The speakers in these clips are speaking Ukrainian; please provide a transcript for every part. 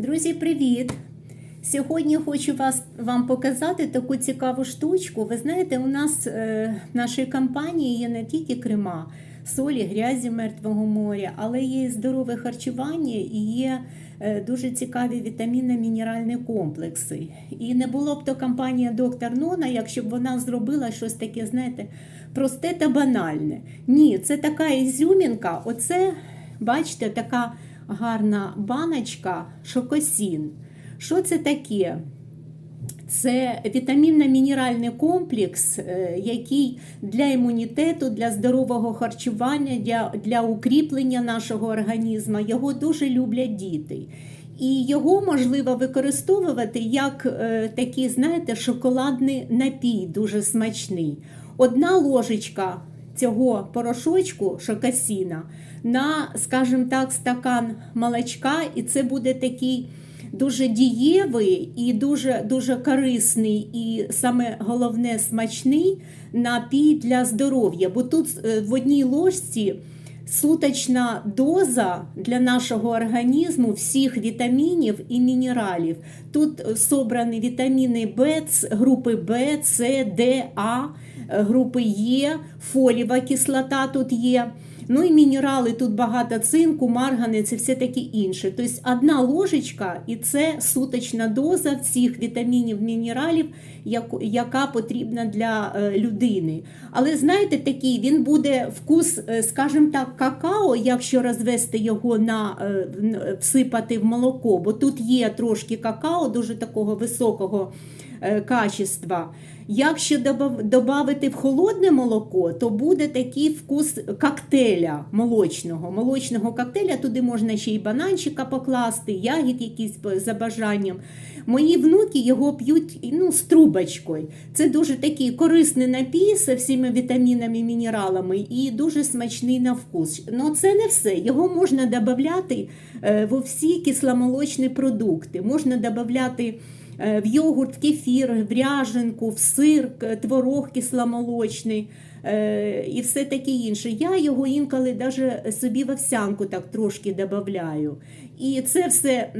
Друзі, привіт! Сьогодні хочу вас, вам показати таку цікаву штучку. Ви знаєте, у нас е, в нашій компанії є не тільки крема, солі, грязі мертвого моря, але є здорове харчування і є е, дуже цікаві вітамінно-мінеральні комплекси. І не було б то компанія Доктор Нона, якщо б вона зробила щось таке, знаєте, просте та банальне. Ні, це така ізюмінка. Оце, бачите, така гарна баночка шокосін. Що це таке? Це вітамінно-мінеральний комплекс, е, який для імунітету, для здорового харчування, для, для укріплення нашого організму. Його дуже люблять діти. І його можливо використовувати як е, такий, знаєте, шоколадний напій, дуже смачний. Одна ложечка цього порошочку шокосіна на, скажімо так, стакан молочка, і це буде такий дуже дієвий і дуже, дуже корисний, і саме головне смачний напій для здоров'я. Бо тут е, в одній ложці суточна доза для нашого організму всіх вітамінів і мінералів. Тут е, собрані вітаміни Б, групи Б, С, Д, А, е, групи Е, фоліва кислота тут є. Ну і мінерали, тут багато цинку, маргани, це все таке інше. Тобто одна ложечка і це суточна доза всіх вітамінів, мінералів, яка потрібна для е, людини. Але знаєте, такий він буде вкус, е, скажімо так, какао, якщо розвести його на е, всипати в молоко, бо тут є трошки какао, дуже такого високого качества. Якщо додати в холодне молоко, то буде такий вкус коктейля молочного. Молочного коктейля туди можна ще й бананчика покласти, ягід якісь за бажанням. Мої внуки його п'ють ну, з трубочкою. Це дуже такий корисний напій з всіми вітамінами, мінералами і дуже смачний на вкус. Ну це не все. Його можна додати во всі кисломолочні продукти. Можна додати в йогурт, в кефір, в ряженку, в сир, творог кисломолочний і все таке інше. Я його інколи навіть собі в овсянку так трошки додаю. І це все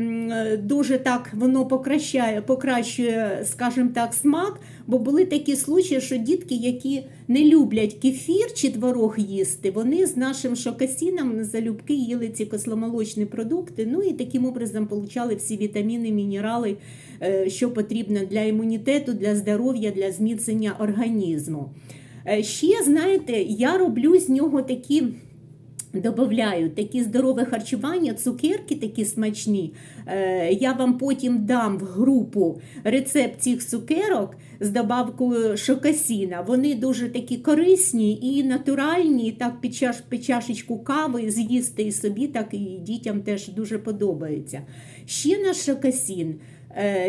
дуже так воно покращає, покращує, скажімо так, смак, бо були такі случаї, що дітки, які не люблять кефір чи творог їсти, вони з нашим шокасіном залюбки їли ці кисломолочні продукти, ну і таким образом отримали всі вітаміни, мінерали, що потрібно для імунітету, для здоров'я, для зміцнення організму. Ще, знаєте, я роблю з нього такі. Добавляю такі здорове харчування, цукерки такі смачні. Я вам потім дам в групу рецепт цих цукерок з добавкою шокасіна. Вони дуже такі корисні і натуральні. І так під, чаш, під чашечку кави з'їсти і собі, так і дітям теж дуже подобається. Ще наш шокасін.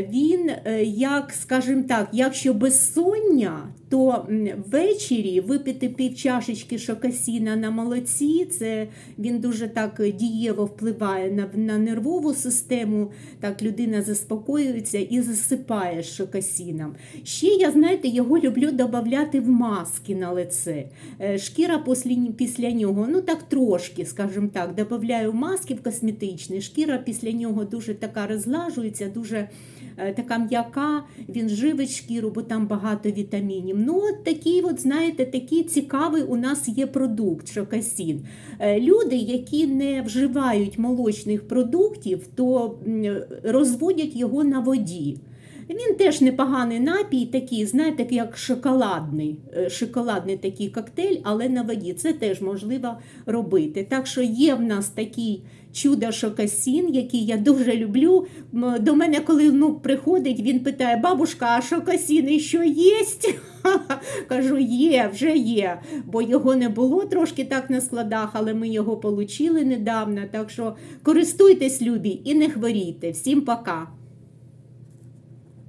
Він, як, скажімо так, якщо безсоння, то ввечері випити пів чашечки шокасіна на молоці, це він дуже так дієво впливає на на нервову систему, так людина заспокоюється і засипає шокасіном. Ще я, знаєте, його люблю додати в маски на лице. Шкіра після, після нього, ну так трошки, скажімо так, додаю маски в косметичні, шкіра після нього дуже така розлажується, дуже така м'яка, він живить шкіру, бо там багато вітамінів. Ну, от такий, от, знаєте, такий цікавий у нас є продукт шокасін. Люди, які не вживають молочних продуктів, то розводять його на воді. Він теж непоганий напій, такий, знаєте, як шоколадний шоколадний такий коктейль, але на воді. Це теж можливо робити. Так що є в нас такий чудо шокасін, який я дуже люблю. До мене, коли ну, приходить, він питає: бабушка, а шокасін що є? Кажу, є, вже є, бо його не було трошки так на складах, але ми його отримали недавно. Так що користуйтесь, любі, і не хворійте. Всім пока!